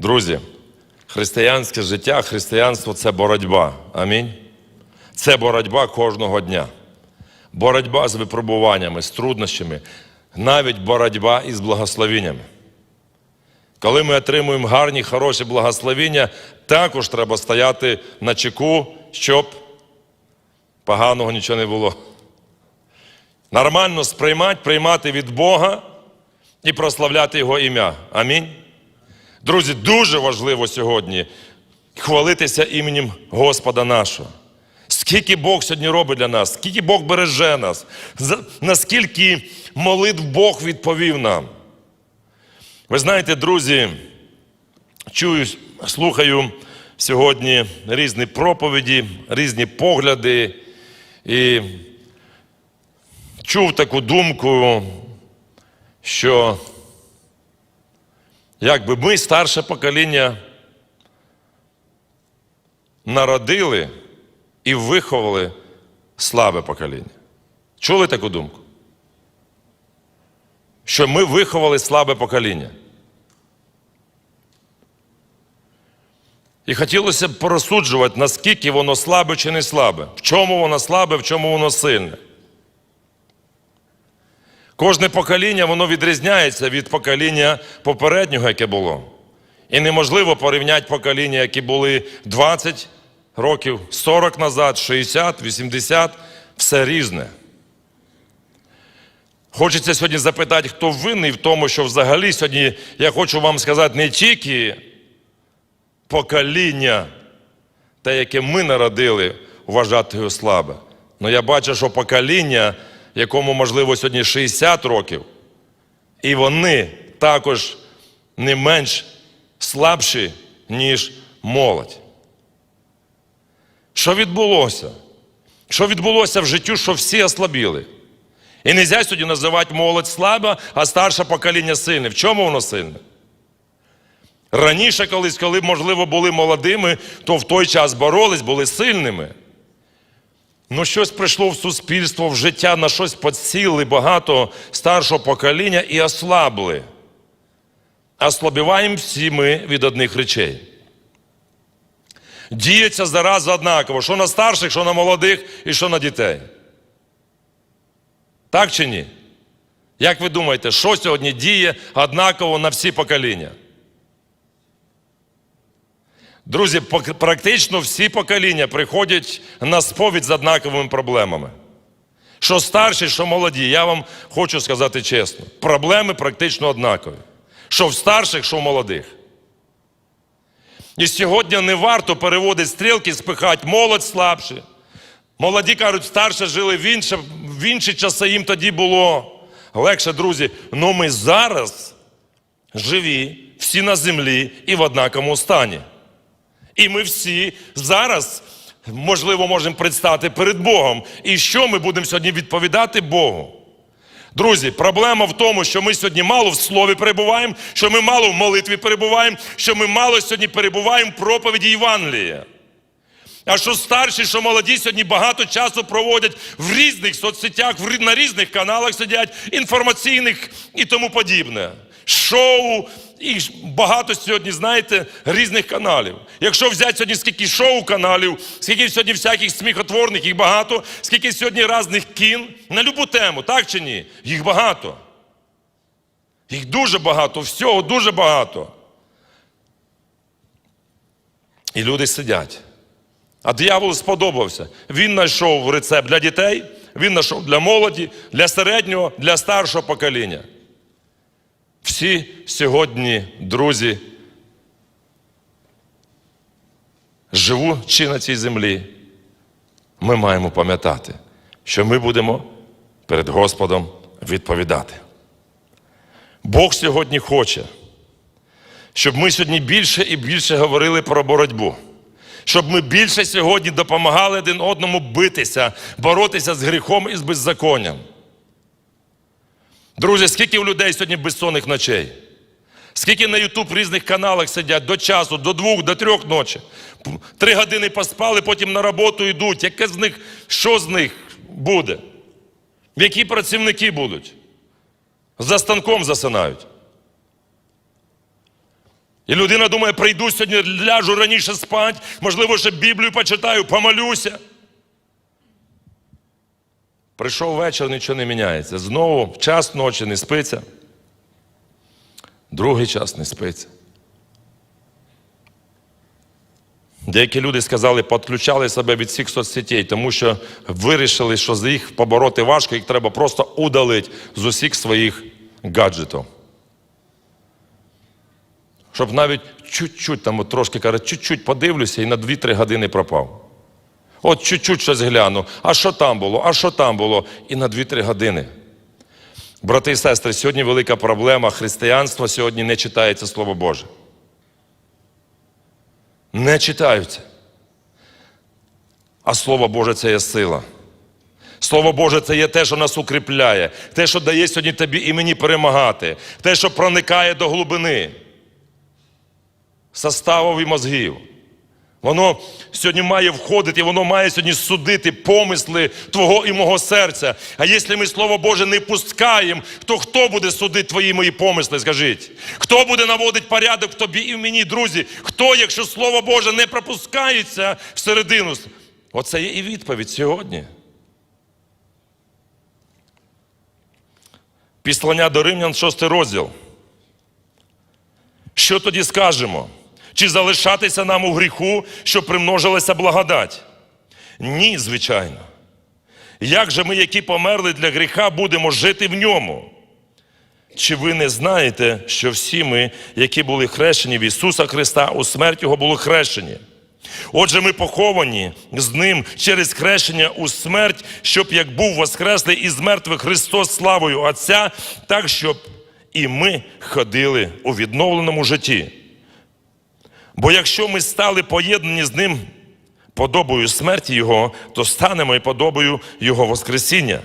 Друзі, християнське життя, християнство це боротьба. Амінь. Це боротьба кожного дня. Боротьба з випробуваннями, з труднощами, навіть боротьба із благословеннями. Коли ми отримуємо гарні, хороші благословіння, також треба стояти на чеку, щоб поганого нічого не було. Нормально сприймати, приймати від Бога і прославляти Його ім'я. Амінь. Друзі, дуже важливо сьогодні хвалитися іменем Господа нашого. Скільки Бог сьогодні робить для нас, скільки Бог береже нас, наскільки молитв Бог відповів нам. Ви знаєте, друзі, чую, слухаю сьогодні різні проповіді, різні погляди і чув таку думку, що якби ми, старше покоління, народили і виховали слабе покоління. Чули таку думку? Що ми виховали слабе покоління. І хотілося б порозсуджувати, наскільки воно слабе чи не слабе, в чому воно слабе, в чому воно сильне. Кожне покоління воно відрізняється від покоління попереднього, яке було. І неможливо порівняти покоління, які були 20 років, 40 назад, 60, 80, все різне. Хочеться сьогодні запитати, хто винний в тому, що взагалі сьогодні я хочу вам сказати не тільки покоління, те, яке ми народили, вважати його слабе. Але я бачу, що покоління, якому, можливо, сьогодні 60 років, і вони також не менш слабші, ніж молодь. Що відбулося? Що відбулося в життю, що всі ослабіли? І не можна сьогодні називати молодь слаба, а старше покоління сильне. В чому воно сильне? Раніше, колись, коли, можливо, були молодими, то в той час боролись, були сильними. Ну, щось прийшло в суспільство, в життя, на щось підсіли багато старшого покоління і ослабли. Ослабіваємо всі ми від одних речей. Діється зараза однаково, що на старших, що на молодих і що на дітей. Так чи ні? Як ви думаєте, що сьогодні діє однаково на всі покоління? Друзі, практично всі покоління приходять на сповідь з однаковими проблемами. Що старші, що молоді, я вам хочу сказати чесно, проблеми практично однакові. Що в старших, що в молодих. І сьогодні не варто переводити стрілки, спихати молодь слабше. Молоді кажуть, старше жили в інші, в інші часи, їм тоді було легше, друзі. Ну ми зараз живі, всі на землі і в однаковому стані. І ми всі зараз, можливо, можемо предстати перед Богом. І що ми будемо сьогодні відповідати Богу? Друзі, проблема в тому, що ми сьогодні мало в слові перебуваємо, що ми мало в молитві перебуваємо, що ми мало сьогодні перебуваємо в проповіді Євангелія. А що старші, що молоді сьогодні багато часу проводять в різних соцсетях, на різних каналах сидять, інформаційних і тому подібне. Шоу, і багато сьогодні, знаєте, різних каналів. Якщо взяти сьогодні скільки шоу-каналів, скільки сьогодні всяких сміхотворних, їх багато, скільки сьогодні різних кін на любу тему, так чи ні? Їх багато. Їх дуже багато, всього дуже багато. І люди сидять. А диявол сподобався. Він знайшов рецепт для дітей, він знайшов для молоді, для середнього, для старшого покоління. Всі сьогодні, друзі, живучи на цій землі, ми маємо пам'ятати, що ми будемо перед Господом відповідати. Бог сьогодні хоче, щоб ми сьогодні більше і більше говорили про боротьбу. Щоб ми більше сьогодні допомагали один одному битися, боротися з гріхом і з беззаконням. Друзі, скільки у людей сьогодні безсонних ночей? Скільки на Ютуб різних каналах сидять до часу, до двох, до трьох ночі. Три години поспали, потім на роботу йдуть. Яке з них, що з них буде? Які працівники будуть? За станком засинають. І людина думає, прийду сьогодні, ляжу раніше спать, можливо, ще Біблію почитаю, помолюся. Прийшов вечір, нічого не міняється. Знову час ночі не спиться. Другий час не спиться. Деякі люди сказали, підключали себе від всіх соцсетей, тому що вирішили, що за їх побороти важко, їх треба просто удалити з усіх своїх гаджетів. Щоб навіть чуть-чуть, там от трошки каже, чуть-чуть подивлюся і на 2-3 години пропав. От чуть-чуть щось гляну, а що там було, а що там було, і на 2-3 години. Брати і сестри, сьогодні велика проблема християнства сьогодні не читається Слово Боже. Не читаються. А Слово Боже це є сила. Слово Боже це є те, що нас укріпляє, те, що дає сьогодні тобі і мені перемагати, те, що проникає до глибини составів і мозгів. Воно сьогодні має входити, воно має сьогодні судити помисли Твого і мого серця. А якщо ми Слово Боже не пускаємо, то хто буде судити твої мої помисли? Скажіть? Хто буде наводити порядок в тобі і в мені, друзі? Хто, якщо Слово Боже не пропускається всередину? Оце є і відповідь сьогодні. Післання до Римлян, 6 розділ. Що тоді скажемо? Чи залишатися нам у гріху, щоб примножилася благодать? Ні, звичайно. Як же ми, які померли для гріха, будемо жити в ньому? Чи ви не знаєте, що всі ми, які були хрещені в Ісуса Христа, у смерть Його були хрещені? Отже, ми поховані з Ним через хрещення у смерть, щоб як був воскреслий із мертвих Христос славою Отця, так щоб і ми ходили у відновленому житті. Бо якщо ми стали поєднані з Ним подобою смерті Його, то станемо і подобою Його Воскресіння,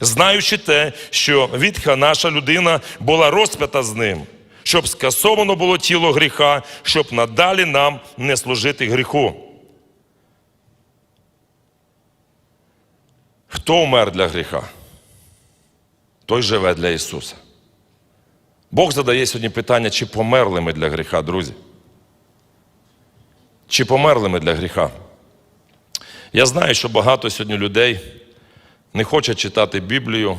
знаючи те, що відха наша людина була розп'ята з Ним, щоб скасовано було тіло гріха, щоб надалі нам не служити гріху. Хто вмер для гріха? Той живе для Ісуса. Бог задає сьогодні питання, чи померли ми для гріха, друзі. Чи померли ми для гріха? Я знаю, що багато сьогодні людей не хочуть читати Біблію,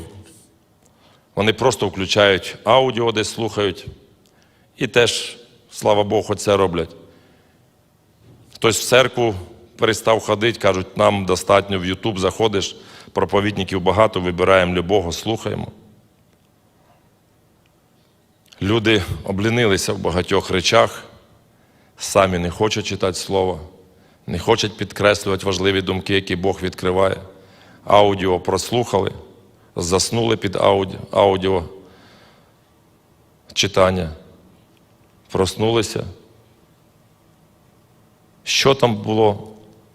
вони просто включають аудіо, десь слухають, і теж, слава Богу, це роблять. Хтось в церкву перестав ходити, кажуть, нам достатньо в Ютуб заходиш, проповідників багато, вибираємо любого, слухаємо. Люди облінилися в багатьох речах самі не хочуть читати слово, не хочуть підкреслювати важливі думки, які Бог відкриває. Аудіо прослухали, заснули під аудіо, аудіо читання, проснулися. Що там було,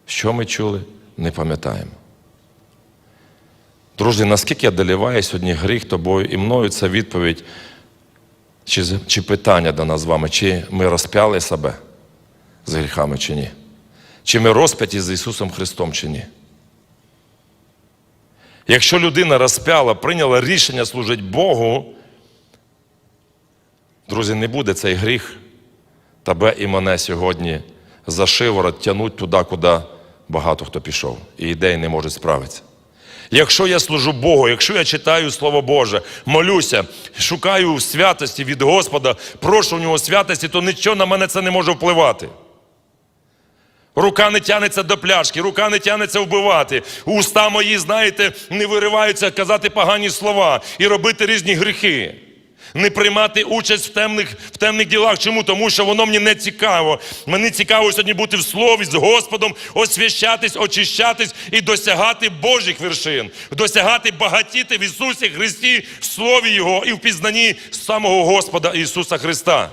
що ми чули, не пам'ятаємо. Друзі, наскільки одоліває сьогодні гріх тобою і мною це відповідь, чи, чи питання до нас з вами, чи ми розп'яли себе з гріхами чи ні? Чи ми розп'яті з Ісусом Христом чи ні? Якщо людина розп'яла, прийняла рішення служити Богу, друзі, не буде цей гріх тебе і мене сьогодні за шиворот тянуть туди, куди багато хто пішов. І ідеї не можуть справитися. Якщо я служу Богу, якщо я читаю Слово Боже, молюся, шукаю святості від Господа, прошу в нього святості, то нічого на мене це не може впливати. Рука не тянеться до пляшки, рука не тянеться вбивати. Уста мої, знаєте, не вириваються казати погані слова і робити різні гріхи. Не приймати участь в темних в темних ділах. Чому? Тому що воно мені не цікаво. Мені цікаво сьогодні бути в слові з Господом, освящатись, очищатись і досягати Божих вершин, досягати багатіти в Ісусі Христі, в Слові Його і в пізнанні самого Господа Ісуса Христа.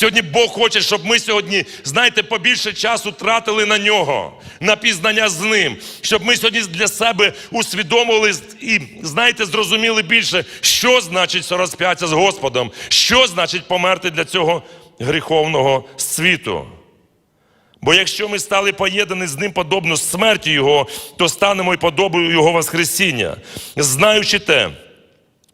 Сьогодні Бог хоче, щоб ми сьогодні, знаєте, побільше часу тратили на нього, на пізнання з ним, щоб ми сьогодні для себе усвідомили і, знаєте, зрозуміли більше, що значить розп'яття з Господом, що значить померти для цього гріховного світу. Бо якщо ми стали поєднані з ним подобно смерті Його, то станемо і подобою Його Воскресіння, знаючи те,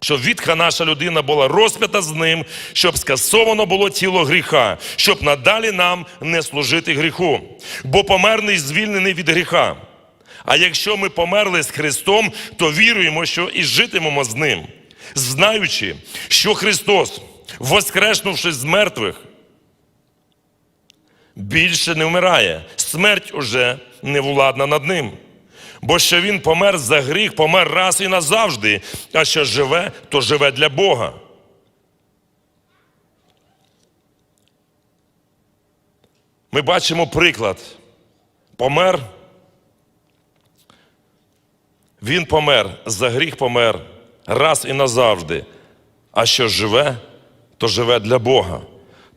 Щоб відха наша людина була розп'ята з ним, щоб скасовано було тіло гріха, щоб надалі нам не служити гріху. Бо померний звільнений від гріха. А якщо ми померли з Христом, то віруємо, що і житимемо з Ним, знаючи, що Христос, воскреснувши з мертвих, більше не вмирає, смерть уже не владна над ним. Бо що він помер за гріх, помер раз і назавжди, а що живе, то живе для Бога. Ми бачимо приклад. Помер. Він помер, за гріх помер раз і назавжди. А що живе, то живе для Бога.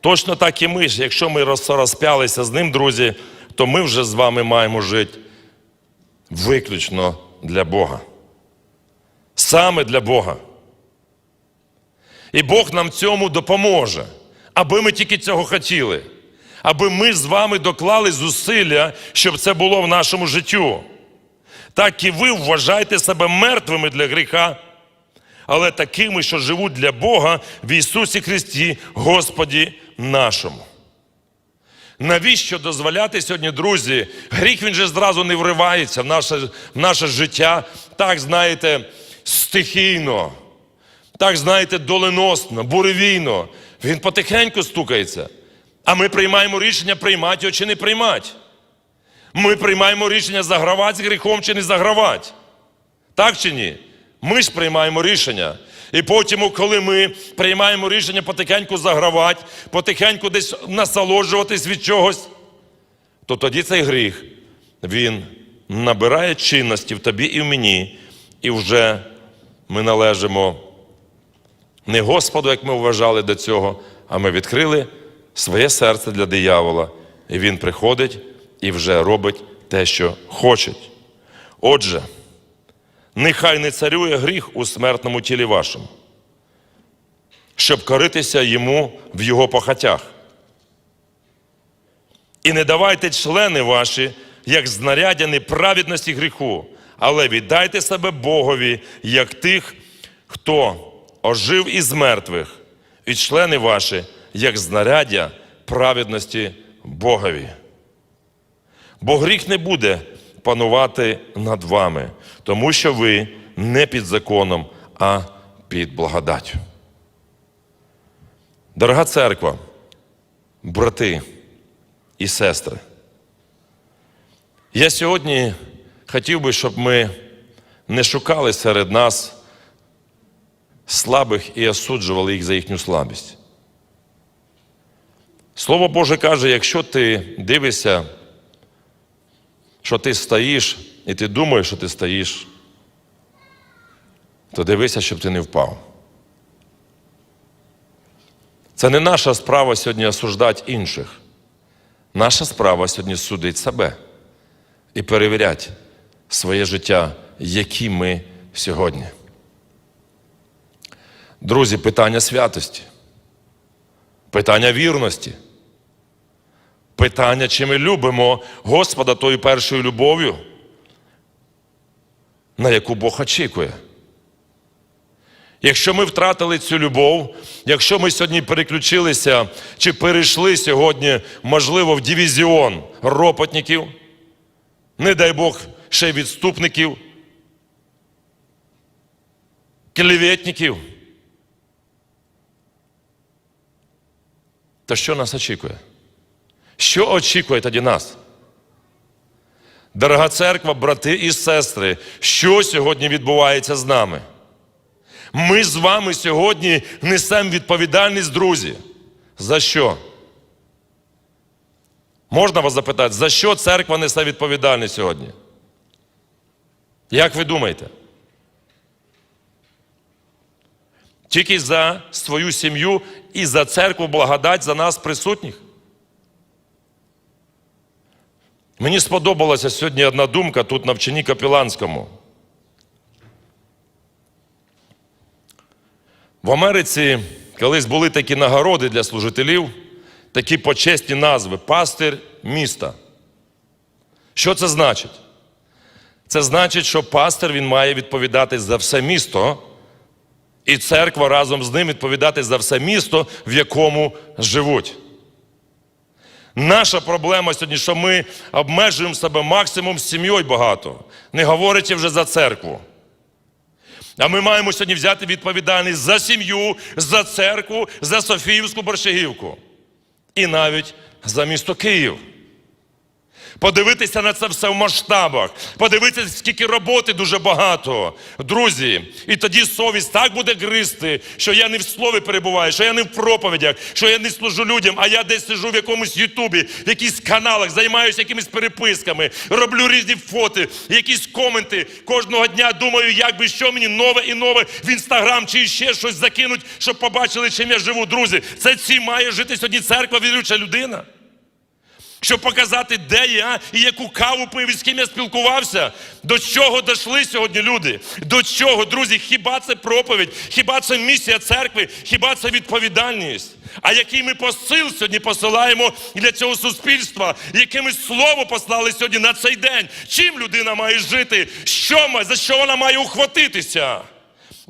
Точно так і ми ж, якщо ми розп'ялися з ним, друзі, то ми вже з вами маємо жити виключно для Бога. Саме для Бога. І Бог нам цьому допоможе, аби ми тільки цього хотіли, аби ми з вами доклали зусилля, щоб це було в нашому життю. Так і ви вважайте себе мертвими для гріха, але такими, що живуть для Бога в Ісусі Христі, Господі нашому. Навіщо дозволяти сьогодні, друзі? Гріх він же зразу не вривається в наше, в наше життя, так, знаєте, стихійно, так, знаєте, доленосно, буревійно. Він потихеньку стукається. А ми приймаємо рішення, приймати його чи не приймати. Ми приймаємо рішення загравати з гріхом чи не загравати. Так чи ні? Ми ж приймаємо рішення. І потім, коли ми приймаємо рішення потихеньку загравати, потихеньку десь насолоджуватись від чогось, то тоді цей гріх, він набирає чинності в тобі і в мені, і вже ми належимо не Господу, як ми вважали до цього, а ми відкрили своє серце для диявола. І він приходить і вже робить те, що хоче. Отже, нехай не царює гріх у смертному тілі вашому, щоб коритися йому в його похотях. І не давайте члени ваші, як знаряддя неправедності гріху, але віддайте себе Богові, як тих, хто ожив із мертвих, і члени ваші, як знаряддя праведності Богові. Бо гріх не буде панувати над вами, тому що ви не під законом, а під благодаттю. Дорога церква, брати і сестри, я сьогодні хотів би, щоб ми не шукали серед нас слабих і осуджували їх за їхню слабість. Слово Боже каже, якщо ти дивишся, що ти стоїш, і ти думаєш, що ти стоїш, то дивися, щоб ти не впав. Це не наша справа сьогодні осуждати інших. Наша справа сьогодні судити себе і перевіряти своє життя, які ми сьогодні. Друзі, питання святості, питання вірності, питання, чи ми любимо Господа тою першою любов'ю, на яку Бог очікує. Якщо ми втратили цю любов, якщо ми сьогодні переключилися чи перейшли сьогодні, можливо, в дивізіон ропотників, не дай Бог ще й відступників, клеветників, то що нас очікує? Що очікує тоді нас? Дорога церква, брати і сестри, що сьогодні відбувається з нами? Ми з вами сьогодні несемо відповідальність, друзі. За що? Можна вас запитати, за що церква несе відповідальність сьогодні? Як ви думаєте? Тільки за свою сім'ю і за церкву благодать за нас присутніх? Мені сподобалася сьогодні одна думка тут на вчені Капіланському. В Америці колись були такі нагороди для служителів, такі почесні назви пастир міста. Що це значить? Це значить, що пастир він має відповідати за все місто, І церква разом з ним відповідати за все місто, в якому живуть. Наша проблема сьогодні, що ми обмежуємо себе максимум з сім'єю багато, не говорячи вже за церкву. А ми маємо сьогодні взяти відповідальність за сім'ю, за церкву, за Софіївську борщагівку і навіть за місто Київ. Подивитися на це все в масштабах, подивитися, скільки роботи дуже багато. Друзі, і тоді совість так буде гризти, що я не в слові перебуваю, що я не в проповідях, що я не служу людям, а я десь сижу в якомусь Ютубі, в якихось каналах, займаюся якимись переписками, роблю різні фото, якісь коменти. Кожного дня думаю, як би що мені нове і нове в інстаграм чи ще щось закинуть, щоб побачили, чим я живу. Друзі, це ці має жити сьогодні церква, віруюча людина. Щоб показати, де я і яку каву пив, і з ким я спілкувався, до чого дійшли сьогодні люди. До чого, друзі, хіба це проповідь, хіба це місія церкви, хіба це відповідальність? А який ми посил сьогодні посилаємо для цього суспільства, яке ми слово послали сьогодні на цей день? Чим людина має жити? Що має, за що вона має ухватитися?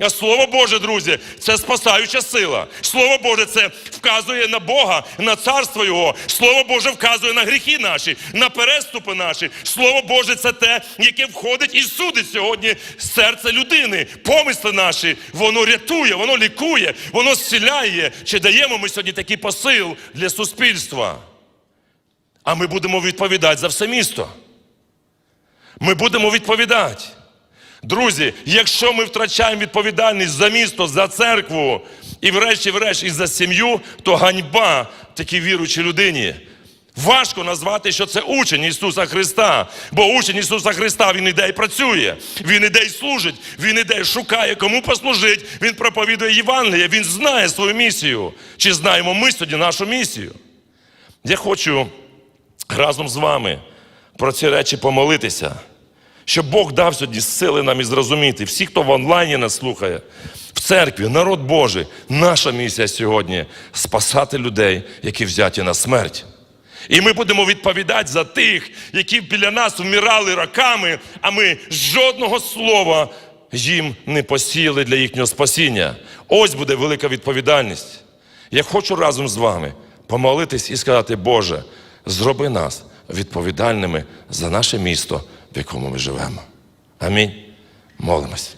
А Слово Боже, друзі, це спасаюча сила. Слово Боже, це вказує на Бога, на царство Його. Слово Боже вказує на гріхи наші, на переступи наші. Слово Боже, це те, яке входить і судить сьогодні серце людини. Помисли наші, воно рятує, воно лікує, воно зціляє. Чи даємо ми сьогодні такий посил для суспільства? А ми будемо відповідати за все місто. Ми будемо відповідати. Друзі, якщо ми втрачаємо відповідальність за місто, за церкву і врешті-врешт і за сім'ю, то ганьба такій віруючій людині. Важко назвати, що це учень Ісуса Христа, бо учень Ісуса Христа Він іде і працює, Він іде і служить, Він іде і шукає, кому послужить, Він проповідує Євангеліє, Він знає свою місію. Чи знаємо ми сьогодні нашу місію? Я хочу разом з вами про ці речі помолитися. Щоб Бог дав сьогодні сили нам і зрозуміти. Всі, хто в онлайні нас слухає, в церкві, народ Божий, наша місія сьогодні спасати людей, які взяті на смерть. І ми будемо відповідати за тих, які біля нас вмирали роками, а ми жодного слова їм не посіяли для їхнього спасіння. Ось буде велика відповідальність. Я хочу разом з вами помолитись і сказати, Боже, зроби нас відповідальними за наше місто, в якому ми живемо. Амінь. Молимось.